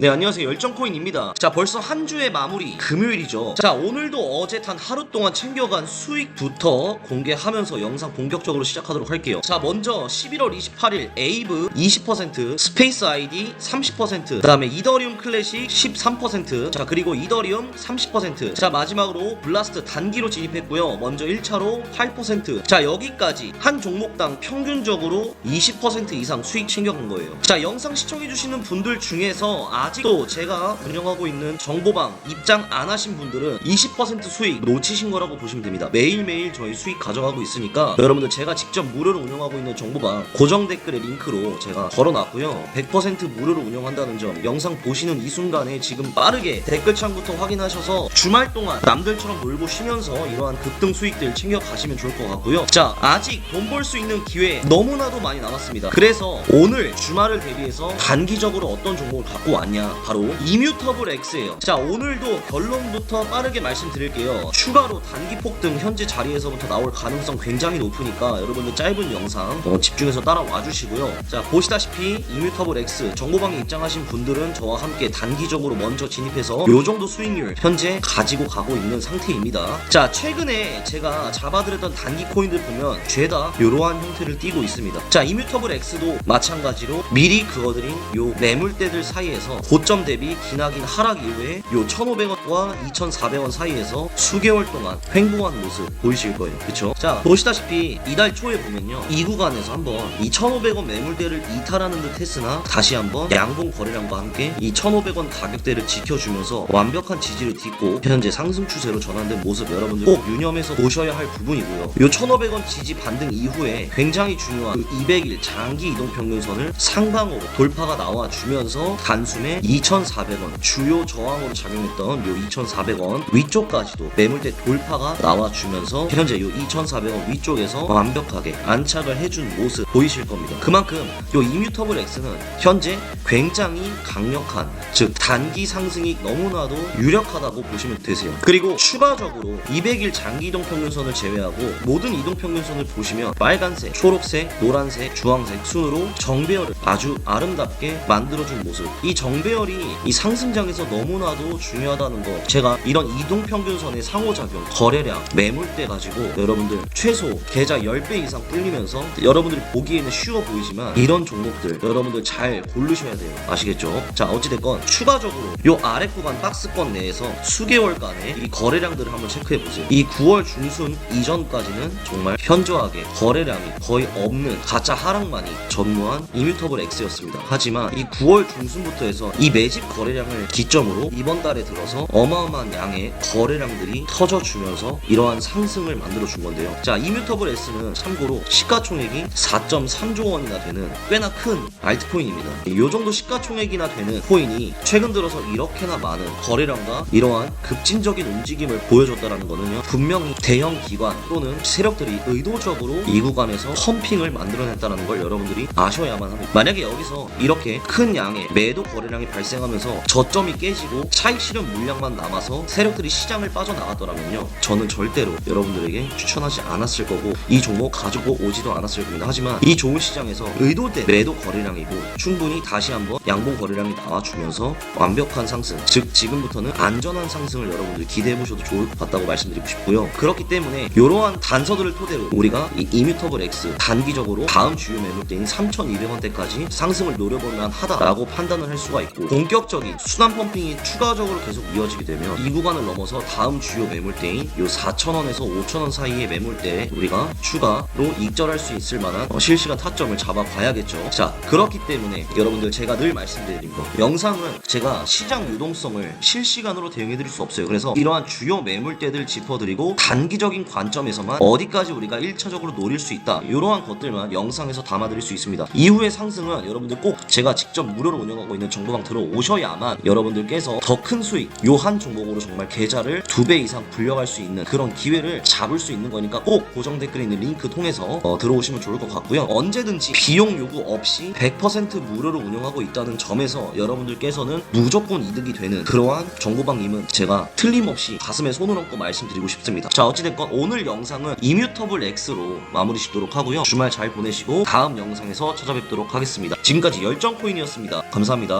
네 안녕하세요. 열정코인입니다. 자 벌써 한 주의 마무리 금요일이죠. 자 오늘도 어제 단 하루 동안 챙겨간 수익부터 공개하면서 영상 본격적으로 시작하도록 할게요. 자 먼저 11월 28일 에이브 20% 스페이스 아이디 30%그 다음에 이더리움 클래식 13%자 그리고 이더리움 30%자 마지막으로 블라스트 단기로 진입했고요. 먼저 1차로 8%자 여기까지 한 종목당 평균적으로 20% 이상 수익 챙겨간 거예요. 자 영상 시청해주시는 분들 중에서 아 직도 제가 운영하고 있는 정보방 입장 안 하신 분들은 20% 수익 놓치신 거라고 보시면 됩니다. 매일매일 저희 수익 가져가고 있으니까 여러분들 제가 직접 무료로 운영하고 있는 정보방 고정 댓글에 링크로 제가 걸어놨고요. 100% 무료로 운영한다는 점 영상 보시는 이 순간에 지금 빠르게 댓글창부터 확인하셔서 주말 동안 남들처럼 놀고 쉬면서 이러한 급등 수익들 챙겨가시면 좋을 것 같고요. 자 아직 돈 벌 수 있는 기회 너무나도 많이 남았습니다. 그래서 오늘 주말을 대비해서 단기적으로 어떤 종목을 갖고 왔냐 바로 이뮤터블 X예요. 자 오늘도 결론부터 빠르게 말씀드릴게요. 추가로 단기 폭 등 현재 자리에서부터 나올 가능성 굉장히 높으니까 여러분들 짧은 영상 어, 집중해서 따라와 주시고요. 자 보시다시피 이뮤터블 X 정보방에 입장하신 분들은 저와 함께 단기적으로 먼저 진입해서 요 정도 수익률 현재 가지고 가고 있는 상태입니다. 자 최근에 제가 잡아드렸던 단기 코인들 보면 죄다 이러한 형태를 띠고 있습니다. 자 이뮤터블 X도 마찬가지로 미리 그어드린 요 매물대들 사이에서 고점 대비 기나긴 하락 이후에 요 1,500원과 2,400원 사이에서 수개월 동안 횡보한 모습 보이실 거예요. 그쵸? 자 보시다시피 이달 초에 보면요 이 구간에서 한번 이 1,500원 매물대를 이탈하는 듯 했으나 다시 한번 양봉 거래량과 함께 이 1,500원 가격대를 지켜주면서 완벽한 지지를 딛고 현재 상승 추세로 전환된 모습 여러분들 꼭 유념해서 보셔야 할 부분이고요. 요 1,500원 지지 반등 이후에 굉장히 중요한 그 200일 장기 이동 평균선을 상방으로 돌파가 나와 주면서 단숨에 2,400원 주요 저항으로 작용했던 요 2,400원 위쪽까지도 매물대 돌파가 나와 주면서 현재 요 2,400원 위쪽에서 완벽하게 안착을 해준 모습 보이실 겁니다. 그만큼 요 이뮤터블 X는 현재 굉장히 강력한 즉 단기 상승이 너무나도 유력하다고 보시면 되세요. 그리고 추가적으로 200일 장기 이동 평균선을 제외하고 모든 이동 평균선을 보시면 빨간색, 초록색, 노란색, 주황색 순으로 정배열을 아주 아름답게 만들어준 모습. 이 정 배열이 이 상승장에서 너무나도 중요하다는 거. 제가 이런 이동 평균선의 상호작용, 거래량, 매물대 가지고 여러분들 최소 계좌 10배 이상 불리면서 여러분들이 보기에는 쉬워 보이지만 이런 종목들 여러분들 잘 고르셔야 돼요. 아시겠죠? 자, 어찌됐건 추가적으로 요 아래 구간 박스권 내에서 수개월간의 이 거래량들을 한번 체크해 보세요. 이 9월 중순 이전까지는 정말 현저하게 거래량이 거의 없는 가짜 하락만이 전무한 이뮤터블 X였습니다. 하지만 이 9월 중순부터 해서 이 매집 거래량을 기점으로 이번 달에 들어서 어마어마한 양의 거래량들이 터져주면서 이러한 상승을 만들어 준 건데요. 자, 이뮤터블 S는 참고로 시가총액이 4.3조 원이나 되는 꽤나 큰 알트코인입니다. 이 정도 시가총액이나 되는 코인이 최근 들어서 이렇게나 많은 거래량과 이러한 급진적인 움직임을 보여줬다는 거는요. 분명히 대형 기관 또는 세력들이 의도적으로 이 구간에서 펌핑을 만들어냈다는 걸 여러분들이 아셔야만 합니다. 만약에 여기서 이렇게 큰 양의 매도 거래량 이 발생하면서 저점이 깨지고 차익 실현 물량만 남아서 세력들이 시장을 빠져나갔더라면요. 저는 절대로 여러분들에게 추천하지 않았을 거고 이 종목 가지고 오지도 않았을 겁니다. 하지만 이 좋은 시장에서 의도된 매도 거래량이고 충분히 다시 한번 양봉 거래량이 나와주면서 완벽한 상승 즉 지금부터는 안전한 상승을 여러분들 기대해 보셔도 좋을 것 같다고 말씀드리고 싶고요. 그렇기 때문에 이러한 단서들을 토대로 우리가 이 이뮤터블 X 단기적으로 다음 주요 매물대인 3,200원대까지 상승을 노려볼만 하다라고 판단을 할 수가 있고 본격적인 순환 펌핑이 추가적으로 계속 이어지게 되면 이 구간을 넘어서 다음 주요 매물대인 요 4,000원에서 5,000원 사이의 매물대에 우리가 추가로 익절할 수 있을 만한 어, 실시간 타점을 잡아봐야겠죠. 자 그렇기 때문에 여러분들 제가 늘 말씀드린 거 영상은 제가 시장 유동성을 실시간으로 대응해 드릴 수 없어요. 그래서 이러한 주요 매물대들 짚어드리고 단기적인 관점에서만 어디까지 우리가 1차적으로 노릴 수 있다 이러한 것들만 영상에서 담아드릴 수 있습니다. 이후의 상승은 여러분들 꼭 제가 직접 무료로 운영하고 있는 정보방 들어오셔야만 여러분들께서 더 큰 수익 요 한 종목으로 정말 계좌를 두 배 이상 불려갈 수 있는 그런 기회를 잡을 수 있는 거니까 꼭 고정 댓글에 있는 링크 통해서 어, 들어오시면 좋을 것 같고요. 언제든지 비용 요구 없이 100% 무료로 운영하고 있다는 점에서 여러분들께서는 무조건 이득이 되는 그러한 정보방님은 제가 틀림없이 가슴에 손을 얹고 말씀드리고 싶습니다. 자 어찌됐건 오늘 영상은 이뮤터블 X로 마무리 짓도록 하고요. 주말 잘 보내시고 다음 영상에서 찾아뵙도록 하겠습니다. 지금까지 열정코인이었습니다. 감사합니다.